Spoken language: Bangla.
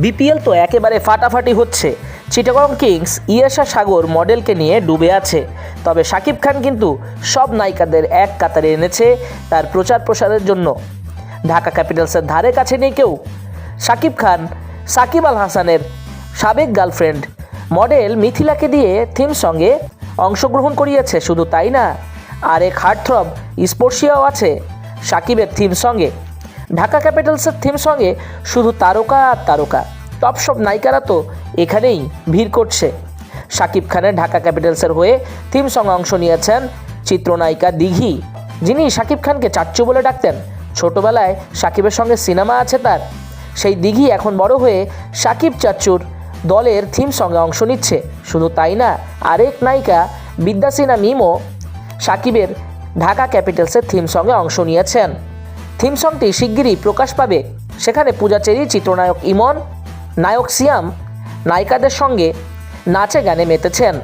বিপিএল তো একেবারে ফাটাফাটি হচ্ছে। চিটাগং কিংস ইয়াশা সাগর মডেলকে নিয়ে ডুবে আছে। তবে শাকিব খান কিন্তু সব নায়িকাদের এক কাতারে এনেছে তার প্রচার প্রসারের জন্য। ঢাকা ক্যাপিটালসের ধারে কাছে নেই কেউ। শাকিব খান, সাকিব আল হাসানের সাবেক গার্লফ্রেন্ড মডেল মিথিলাকে দিয়ে থিম সঙ্গে অংশগ্রহণ করিয়েছে, শুধু তাই না আর এক হার্টথ্রব স্পর্শিয়াও আছে সাকিবের থিম সঙ্গে। ঢাকা ক্যাপিটালসের থিম সঙ্গে শুধু তারকা আর তারকা। টপ সব নায়িকারা তো এখানেই ভিড় করছে। শাকিব খানের ঢাকা ক্যাপিটালসের হয়ে থিম সঙ্গে অংশ নিয়েছেন চিত্রনায়িকা দিঘি। যিনি শাকিব খানকে চাচ্চু বলে ডাকতেন, ছোটবেলায় শাকিবের সঙ্গে সিনেমা আছে তার। সেই দিঘি এখন বড় হয়ে সাকিব চাচ্চুর দলের থিম সঙ্গে অংশ নিচ্ছে। শুধু তাই না, আরেক নায়িকা বিদ্যাসিনা মিমও সাকিবের ঢাকা ক্যাপিটালসের থিম সঙ্গে অংশ নিয়েছেন। থিম সংটি শিগগিরই প্রকাশ পাবে। সেখানে পূজা চেরি চিত্রনায়ক ইমন, নায়ক সিয়াম, নায়িকাদের সঙ্গে নাচে গানে মেতেছেন।